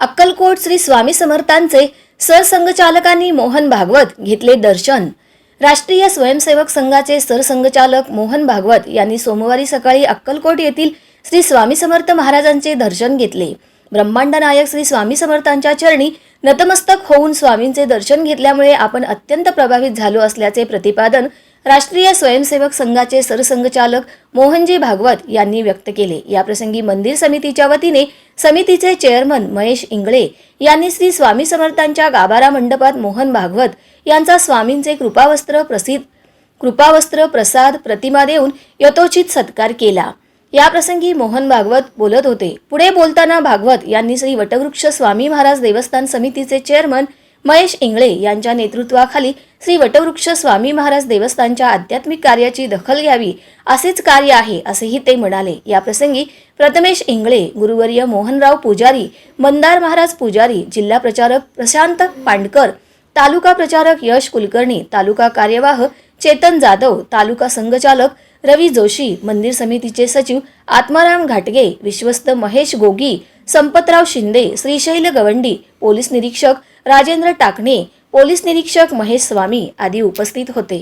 अक्कलकोट श्री स्वामी समर्थांचे सरसंघचालकांनी मोहन भागवत घेतले दर्शन. राष्ट्रीय स्वयंसेवक संघाचे सरसंघचालक मोहन भागवत यांनी सोमवारी सकाळी अक्कलकोट येथील श्री स्वामी समर्थ महाराजांचे दर्शन घेतले. ब्रह्मांड नायक श्री स्वामी समर्थांच्या चरणी नतमस्तक होऊन स्वामींचे दर्शन घेतल्यामुळे आपण अत्यंत प्रभावित झालो असल्याचे प्रतिपादन राष्ट्रीय स्वयंसेवक संघाचे सरसंघचालक मोहनजी भागवत यांनी व्यक्त केले. याप्रसंगी मंदिर समितीच्या वतीने समितीचे चेअरमन महेश इंगळे यांनी श्री स्वामी समर्थांच्या गाभारा मंडपात मोहन भागवत यांचा स्वामींचे कृपावस्त्र प्रसिद्ध कृपावस्त्र प्रसाद प्रतिमा देऊन यथोचित सत्कार केला. याप्रसंगी मोहन भागवत बोलत होते. पुढे बोलताना भागवत यांनी श्री वटवृक्ष स्वामी महाराज देवस्थान समितीचे चेअरमन महेश इंगळे यांच्या नेतृत्वाखाली श्री वटवृक्ष स्वामी महाराज देवस्थानच्या आध्यात्मिक कार्याची दखल घ्यावी असेच कार्य आहे असेही ते म्हणाले. याप्रसंगी प्रथमेश इंगळे गुरुवर्य मोहनराव पुजारी मंदार महाराज पुजारी जिल्हा प्रचारक प्रशांत पांडकर तालुका प्रचारक यश कुलकर्णी तालुका कार्यवाह चेतन जाधव तालुका संघचालक रवी जोशी मंदिर समितीचे सचिव आत्माराम घाटगे विश्वस्त महेश गोगी संपतराव शिंदे श्रीशैल गवंडी पोलीस निरीक्षक राजेंद्र टाकणे पोलीस निरीक्षक महेश स्वामी आदी उपस्थित होते.